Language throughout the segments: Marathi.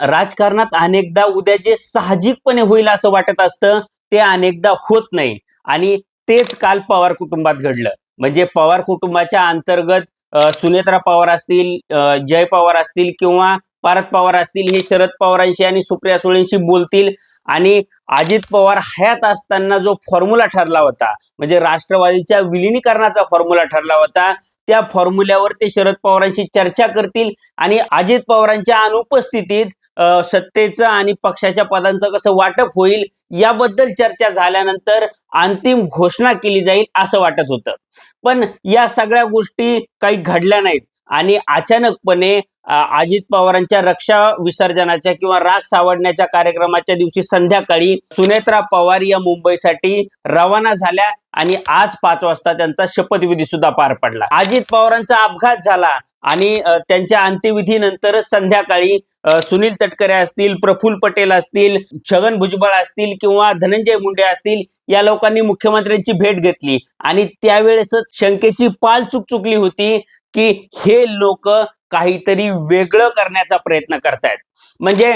राजकारणात अनेकदा उद्या जे साहजिकपणे होईल असं वाटत असतं ते अनेकदा होत नाही. आणि तेच काल पवार कुटुंबात घडलं. म्हणजे पवार कुटुंबाच्या अंतर्गत सुनेत्रा पवार असतील जय पवार असतील किंवा पारद पवार असतील हे शरद पवारांशी आणि सुप्रिया सुळेंशी बोलतील. आणि अजित पवार हयात असताना जो फॉर्म्युला ठरला होता म्हणजे राष्ट्रवादीच्या विलिनीकरणाचा फॉर्म्युला ठरला होता त्या फॉर्म्युल्यावर ते शरद पवारांशी चर्चा करतील आणि अजित पवारांच्या अनुपस्थितीत सत्तेचं आणि पक्षाच्या पदांचं कसं वाटप होईल याबद्दल चर्चा झाल्यानंतर अंतिम घोषणा केली जाईल असं वाटत होतं. पण या सगळ्या गोष्टी काही घडल्या नाहीत आणि अचानकपणे अजित पवारांच्या रक्षा विसर्जनाच्या किंवा राग सावडण्याच्या कार्यक्रमाच्या दिवशी संध्याकाळी सुनेत्रा पवार या मुंबईसाठी रवाना झाल्या. आणि आज पाच वाजता त्यांचा शपथविधी सुद्धा पार पडला. अजित पवारांचा अपघात झाला आणि त्यांच्या अंत्यविधीनंतरच संध्याकाळी सुनील तटकरे असतील प्रफुल्ल पटेल असतील छगन भुजबळ असतील किंवा धनंजय मुंडे असतील या लोकांनी मुख्यमंत्र्यांची भेट घेतली. आणि त्यावेळेसच शंकेची पाल चुक चुकली होती की हे लोक काहीतरी वेगळं करण्याचा प्रयत्न करतायत. म्हणजे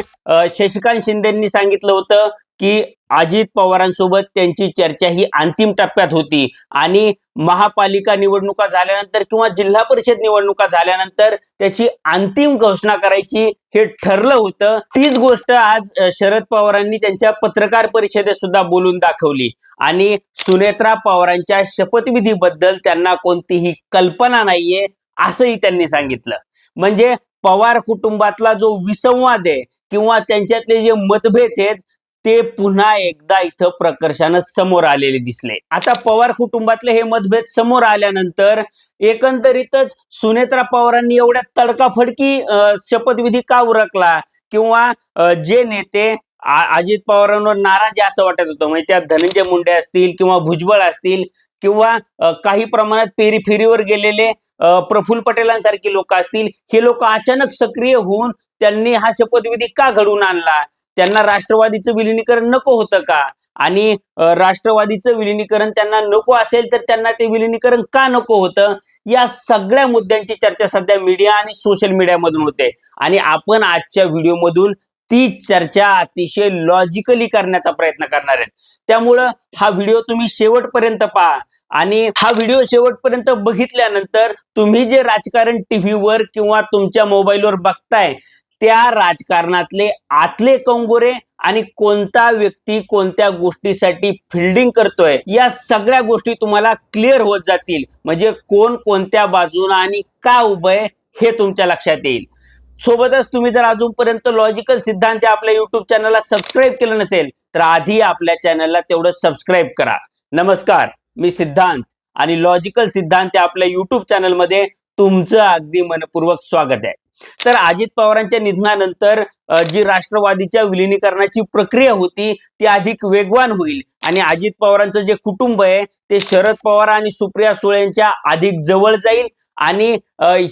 शशिकांत शिंदेंनी सांगितलं होतं की अजित पवारांसोबत त्यांची चर्चा ही अंतिम टप्प्यात होती. आणि महापालिका निवडणुका झाल्यानंतर किंवा जिल्हा परिषद निवडणुका झाल्यानंतर त्याची अंतिम घोषणा करायची हे ठरलं होतं. तीच गोष्ट आज शरद पवारांनी त्यांच्या पत्रकार परिषदेत सुद्धा बोलून दाखवली. आणि सुनेत्रा पवारांच्या शपथविधीबद्दल त्यांना कोणतीही कल्पना नाहीये असंही त्यांनी सांगितलं. म्हणजे पवार कुटुंबातला जो विसंवाद आहे किंवा त्यांच्यातले जे मतभेद आहेत ते पुन्हा एकदा इथं प्रकर्षानं समोर आलेले दिसले. आता पवार कुटुंबातले हे मतभेद समोर आल्यानंतर एकंदरीतच सुनेत्रा पवारांनी एवढ्या तडकाफडकी शपथविधी का उरकला? किंवा जे नेते अजित पवारांवर नाराज आहे असं वाटत होतं म्हणजे त्यात धनंजय मुंडे असतील किंवा भुजबळ असतील किंवा काही प्रमाणात पेरीफेरीवर गेलेले प्रफुल्ल पटेलांसारखी लोक असतील हे लोक अचानक सक्रिय होऊन त्यांनी हा शपथविधी का घडवून आणला? त्यांना राष्ट्रवादीचं विलिनीकरण नको होतं का? आणि राष्ट्रवादीचं विलिनीकरण त्यांना नको असेल तर त्यांना ते विलिनीकरण का नको होतं? या सगळ्या मुद्द्यांची चर्चा सध्या मीडिया आणि सोशल मीडियामधून होते. आणि आपण आजच्या व्हिडिओमधून ती चर्चा अतिशय लॉजिकली करण्याचा प्रयत्न करणार आहेत. त्यामुळं हा व्हिडिओ तुम्ही शेवटपर्यंत पहा. आणि हा व्हिडिओ शेवटपर्यंत बघितल्यानंतर तुम्ही जे राजकारण टीव्हीवर किंवा तुमच्या मोबाईलवर बघताय त्या राजकारणातले आतले कंगोरे आणि कोणता व्यक्ती कोणत्या गोष्टीसाठी फिल्डिंग करतोय या सगळ्या गोष्टी तुम्हाला क्लिअर होत जातील. म्हणजे कोण कोणत्या बाजूला आणि का उभय हे तुमच्या लक्षात येईल. सोबतच तुम्ही जर अजूनपर्यंत लॉजिकल सिद्धांत आपल्या युट्यूब चॅनलला सबस्क्राईब केलं नसेल तर आधी आपल्या चॅनलला तेवढं सबस्क्राईब करा. नमस्कार मी सिद्धांत आणि लॉजिकल सिद्धांत आपल्या युट्यूब चॅनलमध्ये तुमचं अगदी मनपूर्वक स्वागत आहे. तर अजित पवारांच्या निधनानंतर जी राष्ट्रवादीच्या विलिनीकरणाची प्रक्रिया होती ती अधिक वेगवान होईल. आणि अजित पवारांचं जे कुटुंब आहे ते शरद पवार आणि सुप्रिया सुळेंच्या अधिक जवळ जाईल. आणि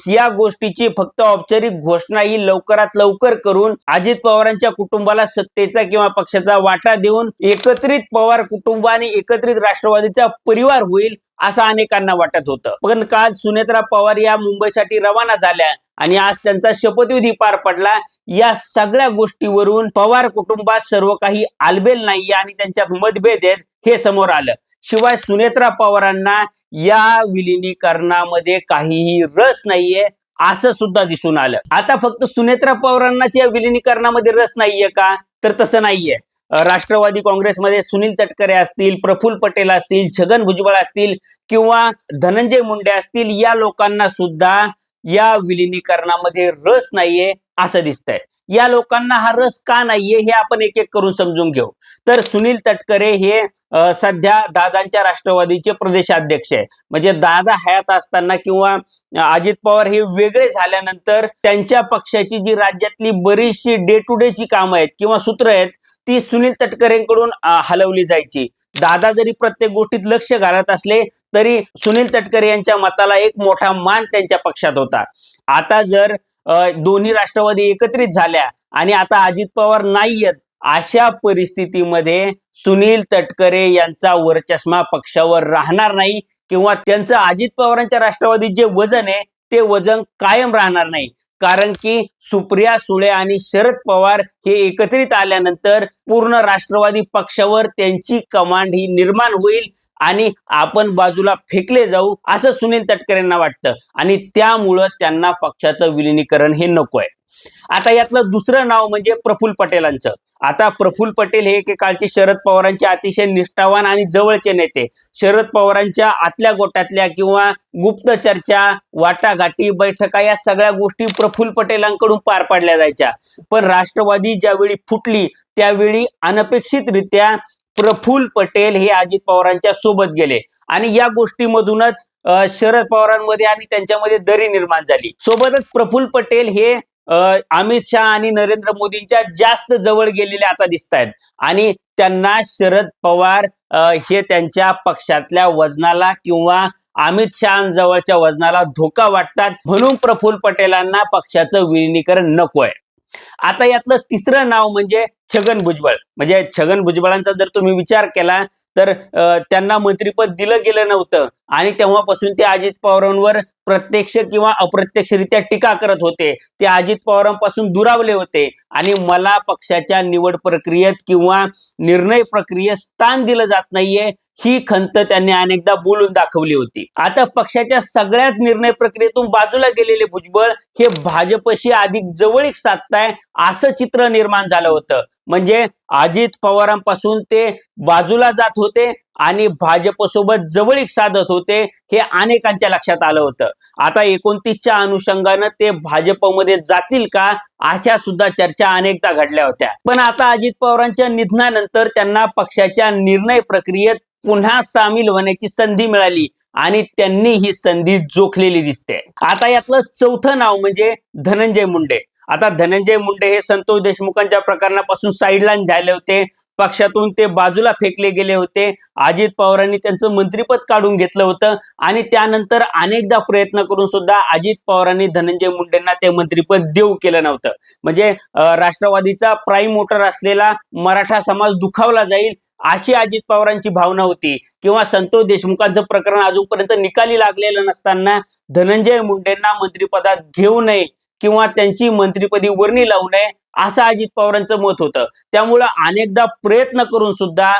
या गोष्टीची फक्त औपचारिक घोषणा ही लवकरात लवकर करून अजित पवारांच्या कुटुंबाला सत्तेचा किंवा पक्षाचा वाटा देऊन एकत्रित पवार कुटुंब आणि एकत्रित राष्ट्रवादीचा परिवार होईल. असं अनेकांना वाटत होतं. पण काल सुनेत्रा पवार या मुंबईसाठी रवाना झाल्या आणि आज त्यांचा शपथविधी पार पडला. या सगळ्या गोष्टीवरून पवार कुटुंबात सर्व काही आलबेल नाहीये आणि त्यांच्यात मतभेद आहेत हे समोर आलं. शिवाय सुनेत्रा पवारांना या विलिनीकरणामध्ये काहीही रस नाहीये असं सुद्धा दिसून आलं. आता फक्त सुनेत्रा पवारांनाच या विलिनीकरणामध्ये रस नाहीये का? तर तसं नाहीये. राष्ट्रवादी काँग्रेसमध्ये सुनील तटकरे असतील प्रफुल्ल पटेल असतील छगन भुजबळ असतील किंवा धनंजय मुंडे असतील या लोकांना सुद्धा या विलिनीकरणामध्ये रस नाहीये असं दिसतंय. या लोकांना हा रस का नाहीये हे आपण एक एक करून समजून घेऊ. तर सुनील तटकरे हे सध्या दादांच्या राष्ट्रवादीचे प्रदेशाध्यक्ष आहे म्हणजे दादा हयात असताना किंवा अजित पवार हे वेगळे झाल्यानंतर त्यांच्या पक्षाची जी राज्यातली बरीचशी डे टू डेची कामं आहेत किंवा सूत्र आहेत ती सुनील तटकरेंकडून हलवली जायची. दादा जरी प्रत्येक गोष्टीत लक्ष घालत असले तरी सुनील तटकरे यांच्या मताला एक मोठा मान त्यांच्या पक्षात होता. आता जर दोन्ही राष्ट्रवादी एकत्रित झाल्या आणि आता अजित पवार नाही आहेत अशा परिस्थितीमध्ये सुनील तटकरे यांचा वरचष्मा पक्षावर राहणार नाही किंवा त्यांचं अजित पवारांच्या राष्ट्रवादीत जे वजन आहे ते वजन कायम राहणार नाही. कारण की सुप्रिया सुळे आणि शरद पवार हे एकत्रित आल्यानंतर पूर्ण राष्ट्रवादी पक्षावर त्यांची कमांड ही निर्माण होईल आणि आपण बाजूला फेकले जाऊ असं सुनील तटकरेंना वाटतं. आणि त्यामुळं त्यांना पक्षाचं विलिनीकरण हे नको आहे आता यातलं दुसरं नाव म्हणजे प्रफुल्ल पटेलांचं. आता प्रफुल्ल पटेल हे एकेकाळचे शरद पवारांचे अतिशय निष्ठावान आणि जवळचे नेते. शरद पवारांच्या आतल्या गोटातल्या किंवा गुप्त चर्चा वाटाघाटी बैठका या सगळ्या गोष्टी प्रफुल्ल पटेलांकडून पार पाडल्या जायच्या. पण राष्ट्रवादी ज्यावेळी फुटली त्यावेळी अनपेक्षितरित्या प्रफुल्ल पटेल हे अजित पवारांच्या सोबत गेले. आणि या गोष्टीमधूनच शरद पवारांमध्ये आणि त्यांच्यामध्ये दरी निर्माण झाली. सोबतच प्रफुल्ल पटेल हे अमित शहा आणि नरेंद्र मोदींच्या जास्त जवळ गेलेले आता दिसत आहेत आणि त्यांना शरद पवार हे त्यांच्या पक्षातल्या वजनाला किंवा अमित शहाजवळच्या वजनाला धोका वाटतात म्हणून प्रफुल्ल पटेलांना पक्षाचं विलिनीकरण नको आहे आता यातलं तिसरं नाव म्हणजे छगन भुजबळ. म्हणजे छगन भुजबळांचा जर तुम्ही विचार केला तर त्यांना मंत्रीपद दिलं गेलं नव्हतं. आणि तेव्हापासून ते अजित पवारांवर प्रत्यक्ष किंवा अप्रत्यक्षरित्या टीका करत होते. ते अजित पवारांपासून दुरावले होते. आणि मला पक्षाच्या निवड प्रक्रियेत किंवा निर्णय प्रक्रियेत स्थान दिलं जात नाहीये ही खंत त्यांनी अनेकदा बोलून दाखवली होती. आता पक्षाच्या सगळ्याच निर्णय प्रक्रियेतून बाजूला गेलेले भुजबळ हे भाजपशी अधिक जवळीक साधताय असं चित्र निर्माण झालं होतं. म्हणजे अजित पवारांपासून ते बाजूला जात होते आणि भाजपसोबत जवळीक साधत होते हे अनेकांच्या लक्षात आलं होतं. आता एकोणतीसच्या अनुषंगानं ते भाजपमध्ये जातील का अशा सुद्धा चर्चा अनेकदा घडल्या होत्या. पण आता अजित पवारांच्या निधनानंतर त्यांना पक्षाच्या निर्णय प्रक्रियेत पुन्हा सामील होण्याची संधी मिळाली आणि त्यांनी ही संधी जोखलेली दिसते. आता यातलं चौथं नाव म्हणजे धनंजय मुंडे. आता धनंजय मुंडे हे संतोष देशमुखांच्या प्रकरणापासून साईडलाईन झाले होते. पक्षातून ते बाजूला फेकले गेले होते. अजित पवारांनी त्यांचं मंत्रीपद काढून घेतलं होतं. आणि त्यानंतर अनेकदा प्रयत्न करून सुद्धा अजित पवारांनी धनंजय मुंडेंना ते मंत्रीपद देऊ केलं नव्हतं. म्हणजे राष्ट्रवादीचा प्राईम मोटर असलेला मराठा समाज दुखावला जाईल अशी अजित पवारांची भावना होती. किंवा संतोष देशमुखांचं प्रकरण अजूनपर्यंत निकाली लागलेलं नसताना धनंजय मुंडेंना मंत्रिपदात घेऊ नये किंवा त्यांची मंत्रीपदी वर्णी लावू नये असं अजित पवारांचं मत होतं. त्यामुळं अनेकदा प्रयत्न करून सुद्धा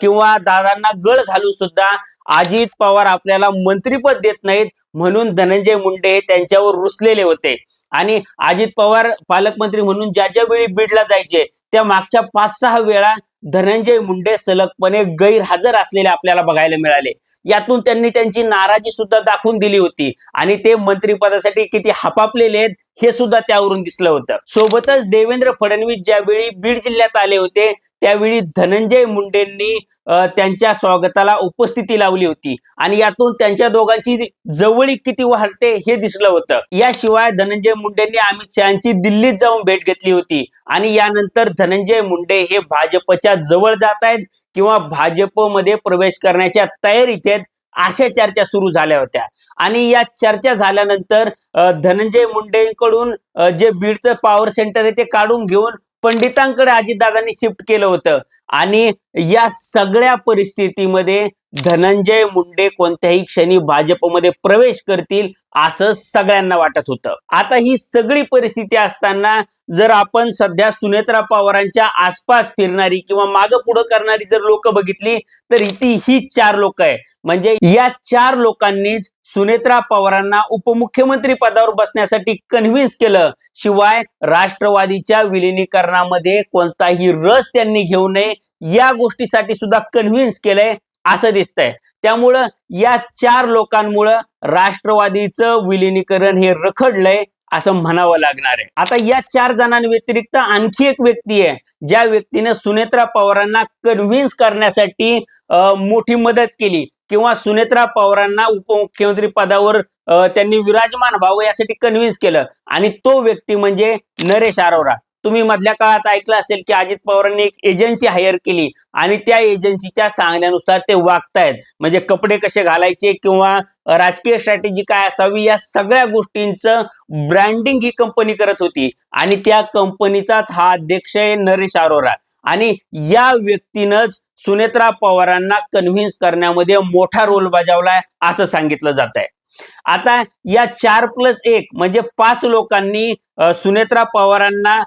किंवा दादांना गळ घालून सुद्धा अजित पवार आपल्याला मंत्रीपद देत नाहीत म्हणून धनंजय मुंडे हे त्यांच्यावर रुसलेले होते. आणि अजित पवार पालकमंत्री म्हणून ज्या ज्या वेळी बीडला जायचे त्या मागच्या पाच सहा वेळा धनंजय मुंडे सलगपणे गैरहजर असलेले आपल्याला बघायला मिळाले. यातून त्यांनी त्यांची नाराजी सुद्धा दाखवून दिली होती. आणि ते मंत्रिपदासाठी किती हपापलेले आहेत हे सुद्धा त्यावरून दिसलं होतं. सोबतच देवेंद्र फडणवीस ज्यावेळी बीड जिल्ह्यात आले होते त्यावेळी धनंजय मुंडेंनी त्यांच्या स्वागताला उपस्थिती लावली होती. आणि यातून त्यांच्या दोघांची जवळीक किती वाढते हे दिसलं होतं. याशिवाय धनंजय मुंडेंनी अमित शहाची दिल्लीत जाऊन भेट घेतली होती. आणि यानंतर धनंजय मुंडे हे भाजपच्या जवळ जात आहेत किंवा भाजपमध्ये प्रवेश करण्याच्या तयारीत आहेत अशा चर्चा सुरू झाल्या होत्या. आणि या चर्चा झाल्यानंतर धनंजय मुंडेंकडून जे बीडचं पॉवर सेंटर आहे ते काढून घेऊन पंडितांकडे अजितदादांनी शिफ्ट केलं होतं. आणि या सगळ्या परिस्थितीमध्ये धनंजय मुंडे कोणत्याही क्षणी भाजपमध्ये प्रवेश करतील असं सगळ्यांना वाटत होतं. आता ही सगळी परिस्थिती असताना जर आपण सध्या सुनेत्रा पवारांच्या आसपास फिरणारी किंवा मागं पुढं करणारी जर लोक बघितली तर ती ही चार लोक आहे म्हणजे या चार लोकांनीच सुनेत्रा पवारांना उपमुख्यमंत्री पदावर बसण्यासाठी कन्व्हिन्स केलं. शिवाय राष्ट्रवादीच्या विलिनीकरणामध्ये कोणताही रस त्यांनी घेऊ नये या गोष्टीसाठी सुद्धा कन्व्हिन्स केलंय असं दिसतंय. त्यामुळं या चार लोकांमुळं राष्ट्रवादीचं विलिनीकरण हे रखडलंय असं म्हणावं लागणार आहे. आता या चार जणांव्यतिरिक्त आणखी एक व्यक्ती आहे ज्या व्यक्तीने सुनेत्रा पवारांना कन्व्हिन्स करण्यासाठी मोठी मदत केली किंवा सुनेत्रा पवारांना उपमुख्यमंत्री पदावर त्यांनी विराजमान व्हावं यासाठी कन्व्हिन्स केलं. आणि तो व्यक्ती म्हणजे नरेश आरोरा तुम्ही मधल्या काळात ऐकलं असेल की अजित पवारांनी एक एजन्सी हायर केली आणि त्या एजन्सीच्या सांगण्यानुसार ते वागतायत. म्हणजे कपडे कसे घालायचे किंवा राजकीय स्ट्रॅटेजी काय असावी या सगळ्या गोष्टींचं ब्रँडिंग ही कंपनी करत होती. आणि त्या कंपनीचाच हा अध्यक्ष आहे नरेश अरोरा. आणि या व्यक्तीनंच सुनेत्रा पवारांना कन्व्हिन्स करण्यामध्ये मोठा रोल बजावलाय असं सांगितलं जात आहे आता या चार प्लस एक म्हणजे पाच लोकांनी सुनेत्रा पवारांना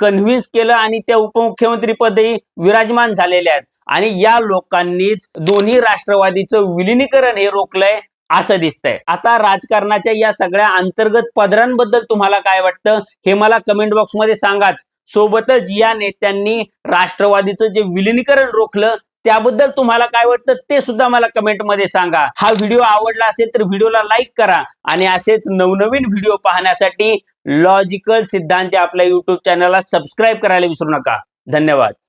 कन्व्हिन्स केलं आणि त्या उपमुख्यमंत्री पदही विराजमान झालेले आहेत. आणि या लोकांनीच दोन्ही राष्ट्रवादीचं विलिनीकरण हे रोखलंय असं दिसतंय. आता राजकारणाच्या या सगळ्या अंतर्गत पदरांबद्दल तुम्हाला काय वाटतं हे मला कमेंट बॉक्समध्ये सांगाच. सोबतच या नेत्यांनी राष्ट्रवादीचं जे विलिनीकरण रोखलं त्याबद्दल तुम्हाला काय वाटतं ते सुद्धा मला कमेंटमध्ये सांगा. हा व्हिडिओ आवडला असेल तर व्हिडिओला लाईक करा आणि असेच नवनवीन व्हिडिओ पाहण्यासाठी लॉजिकल सिद्धांत आपल्या युट्यूब चॅनलला सबस्क्राईब करायला विसरू नका. धन्यवाद.